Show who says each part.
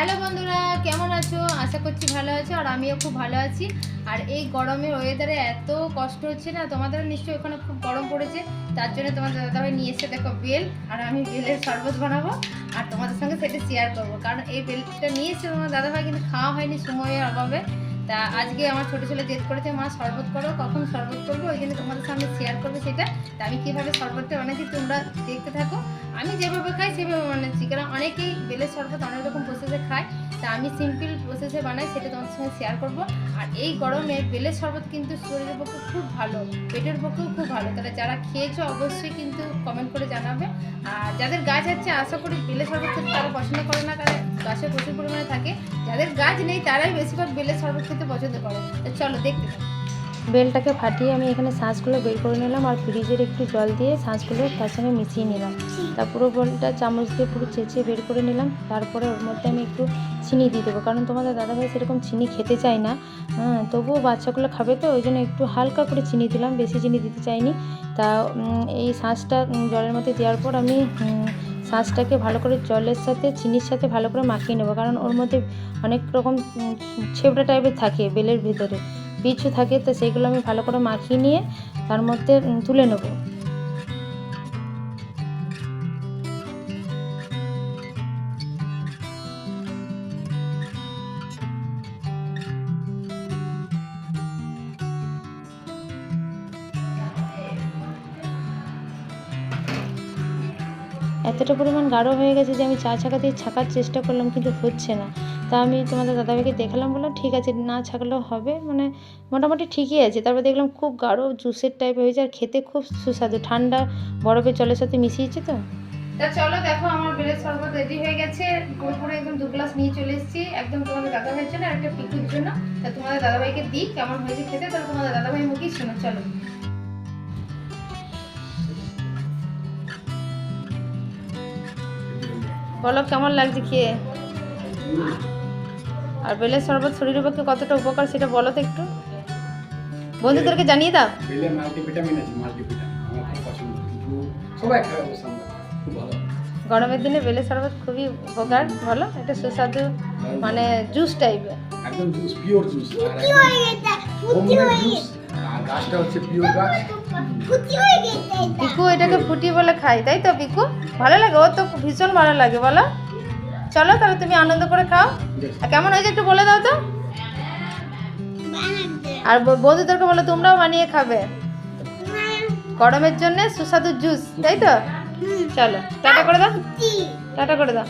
Speaker 1: Hello বন্ধুরা, কেমন আছো? আশা করছি ভালো আছো আর আমিও খুব ভালো আছি। আর এই গরমের ওয়েদারে এত কষ্ট হচ্ছে না তোমাদের নিশ্চয়ই ওখানে খুব গরম পড়েছে, তার জন্য তোমাদের দাদাভাই নিয়ে এসে দেখো বেল, আর আমি বেলের শরবত বানাবো, আর তোমাদের সঙ্গে সেটা শেয়ার করব। কারণ এই বেলটা নিয়ে এসে তোমার দাদাভাই, কিন্তু খাওয়া হয়নি সময়ের অভাবে। তা আজকে আমার ছোটো ছেলে জেদ করেছে, মা, শরবত করো, কখন শরবত করব? ওই জন্য তোমাদের সামনে শেয়ার করব সেটা। তা আমি কীভাবে শরবতটা বানাচ্ছি, তোমরা দেখতে থাকো। আমি যেভাবে খাই, সেভাবে বানাচ্ছি কারণ অনেকেই বেলের শরবত অনেক রকম প্রসেসে খায়। তা আমি সিম্পল প্রসেসে বানাই, সেটা তোমাদের সঙ্গে শেয়ার করব। আর এই গরমে বেলের শরবত কিন্তু শরীরের পক্ষে খুব ভালো, পেটের পক্ষেও খুব ভালো। তাহলে যারা খেয়েছো, অবশ্যই কিন্তু কমেন্ট করে জানাবে। আর যাদের গাছ আছে, আশা করি বেলের শরবত খেতে তারা পছন্দ করে না, কারণ গাছে প্রচুর পরিমাণে থাকে। যাদের গাছ নেই, তারাই বেশিরভাগ বেলের শরবত খেতে পছন্দ করে। তো চলো দেখতে থাকো।
Speaker 2: বেলটাকে ফাটিয়ে আমি এখানে শাঁসগুলো বের করে নিলাম আর ফ্রিজের একটু জল দিয়ে শাঁসগুলো তার সঙ্গে মিশিয়ে নিলাম। তা পুরো বেলটা চামচ দিয়ে পুরো চেঁচে বের করে নিলাম। তারপরে ওর মধ্যে আমি একটু চিনি দিয়ে দেবো। কারণ তোমাদের দাদাভাই সেরকম চিনি খেতে চায় না। হ্যাঁ তবুও বাচ্চাগুলো খাবে তো, ওই জন্য একটু হালকা করে চিনি দিলাম, বেশি চিনি দিতে চাইনি। তা এই শাঁসটা জলের মধ্যে দেওয়ার পর আমি শাঁসটাকে ভালো করে জলের সাথে, চিনির সাথে ভালো করে মাখিয়ে নেব। কারণ ওর মধ্যে অনেক রকম ছেবড়া টাইপের থাকে বেলের ভিতরে। বীজও থাকে, তো সেইগুলো আমি ভালো করে মাখিয়ে নিয়ে তার মধ্যে তুলে নেব। এতটা পরিমাণ গাঢ় হয়ে গেছে যে আমি চা ছাকা দিয়ে ছাকার চেষ্টা করলাম, কিন্তু হচ্ছে না। তা আমি তোমাদের দাদাভাইকে দেখালাম, বললাম, ঠিক আছে, না ছাকলেও হবে। মানে মোটামুটি ঠিকই আছে। তারপর দেখলাম খুব গাঢ় জুসের টাইপ হয়েছে আর খেতে খুব সুস্বাদু। ঠান্ডা বরফের জলের সাথে মিশিয়েছে তো?
Speaker 1: তা চলো, দেখো, আমার বেলের শরবত রেডি হয়ে গেছে। পুরোপুরি একদম দু গ্লাস নিয়ে চলে এসেছি, একদম তোমাদের দাদা ভাইয়ের জন্য আর একটা পিকুর জন্য। তা তোমাদের দাদাভাইকে দিই, কেমন হয়েছে খেতে? তাহলে তোমাদের দাদাভাই মুখেই শোনো, চলো। বলো, কেমন লাগছে খেয়ে? আর বেলের শরবত শরীরের পক্ষে কতটা উপকার সেটা বলো তো একটু। বন্ধুদেরকে জানিয়ে দাও।
Speaker 3: বেলে মাল্টিভিটামিন আছে মাল্টিভিটামিন আমার খুব পছন্দ। কিন্তু সবাই খায় অবশ্য খুব ভালো।
Speaker 1: গরমের দিনে বেলের শরবত খুবই উপকার বলো এটা সুস্বাদু মানে জুস টাইপের
Speaker 3: একদম জুস পিওর জুস আর হোমমেড জুস আর গাছটা হচ্ছে পিওর গাছ।
Speaker 1: পিকু এটাকে ফুটি বলে খাই তাই তো পিকু ভালো লাগে ও তো ভীষণ ভালো লাগে বলো। চলো তাহলে তুমি আনন্দ করে খাও। আর কেমন হয়েছে একটু বলে দাও তো। আর ব- বন্ধুদেরকে বলো তোমরাও বানিয়ে খাবে। গরমের জন্য সুস্বাদু জুস তাই তো? চলো টাটা করে দাও। টাটা করে দাও।